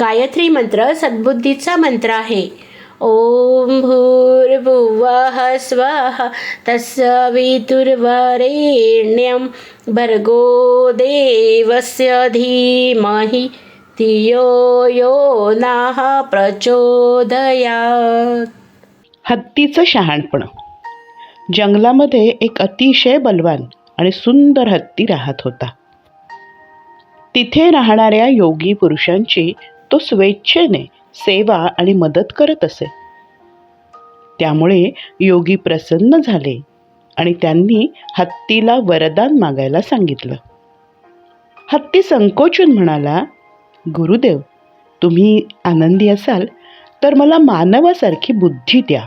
गायत्री मंत्र सद्बुद्धीचा मंत्र आहे. ओम भूर्भुवः स्वः तत्सवितुर्वरेण्यं भर्गो देवस्य धीमहि धियो यो नः प्रचोदयात्. हत्तीचं शहाणपण. जंगलामध्ये एक अतिशय बलवान आणि सुंदर हत्ती राहत होता. तिथे राहणाऱ्या योगी पुरुषांची तो स्वेच्छेने सेवा आणि मदत करत असे. त्यामुळे योगी प्रसन्न झाले आणि त्यांनी हत्तीला वरदान मागायला सांगितलं. हत्ती संकोचून म्हणाला गुरुदेव तुम्ही आनंदी असाल तर मला मानवासारखी बुद्धी द्या.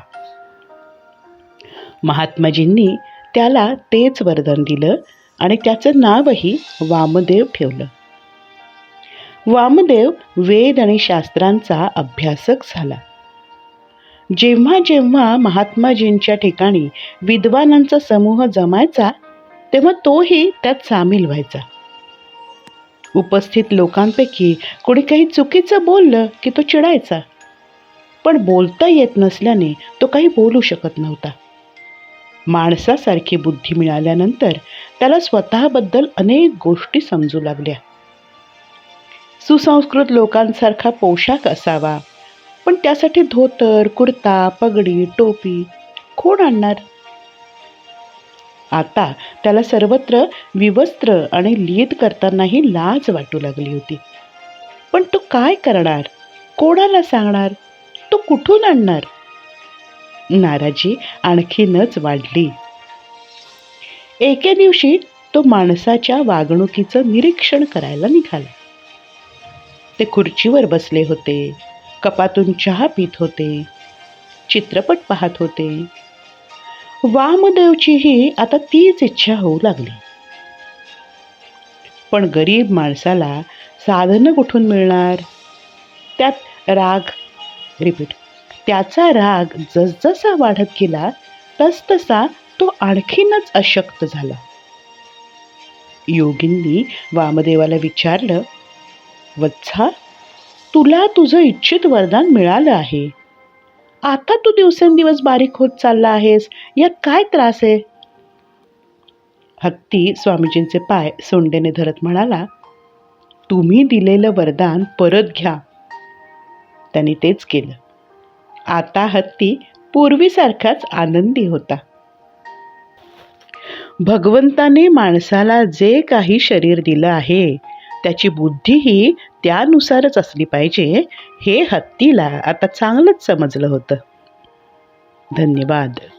महात्माजींनी त्याला तेच वरदान दिलं आणि त्याचं नावही वामदेव ठेवलं. वामदेव वेद आणि शास्त्रांचा अभ्यासक झाला. जेव्हा जेव्हा महात्माजींच्या ठिकाणी विद्वानांचा समूह जमायचा तेव्हा तोही त्यात सामील व्हायचा. उपस्थित लोकांपैकी कोणी काही चुकीचं बोललं की तो चिडायचा. पण बोलता येत नसल्याने तो काही बोलू शकत नव्हता. माणसासारखी बुद्धी मिळाल्यानंतर त्याला स्वतःबद्दल अनेक गोष्टी समजू लागल्या. सुसंस्कृत लोकांसारखा पोशाख असावा. पण त्यासाठी धोतर कुर्ता पगडी टोपी कोण आणणार? आता त्याला सर्वत्र विवस्त्र आणि लीद करतानाही लाज वाटू लागली होती. पण तो काय करणार? कोणाला सांगणार? तो कुठून आणणार? नाराजी आणखीनच वाढली. एके दिवशी तो माणसाच्या वागणुकीचं निरीक्षण करायला निघाला. ते खुर्चीवर बसले होते. कपातून चहा पित होते. चित्रपट पाहत होते. वामदेवचीही आता तीच इच्छा होऊ लागली. पण गरीब माणसाला साधनं कुठून मिळणार? त्यात राग रिपीट त्याचा राग जसजसा वाढत गेला तसतसा तो आणखीनच अशक्त झाला. योगींनी वामदेवाला विचारलं वत्सा तुला तुझं इच्छित वरदान मिळालं आहे. आता तू दिवसेंदिवस बारीक होत चालला आहेस. यात काय त्रास आहे? हत्ती स्वामीजींचे पाय सोंडेने धरत म्हणाला तुम्ही दिलेलं वरदान परत घ्या. त्याने तेच केलं. आता हत्ती पूर्वीसारखाच आनंदी होता. भगवंताने माणसाला जे काही शरीर दिलं आहे त्याची बुद्धीही त्यानुसारच असली पाहिजे. हे हत्तीला आता चांगलंच समजलं होतं. धन्यवाद.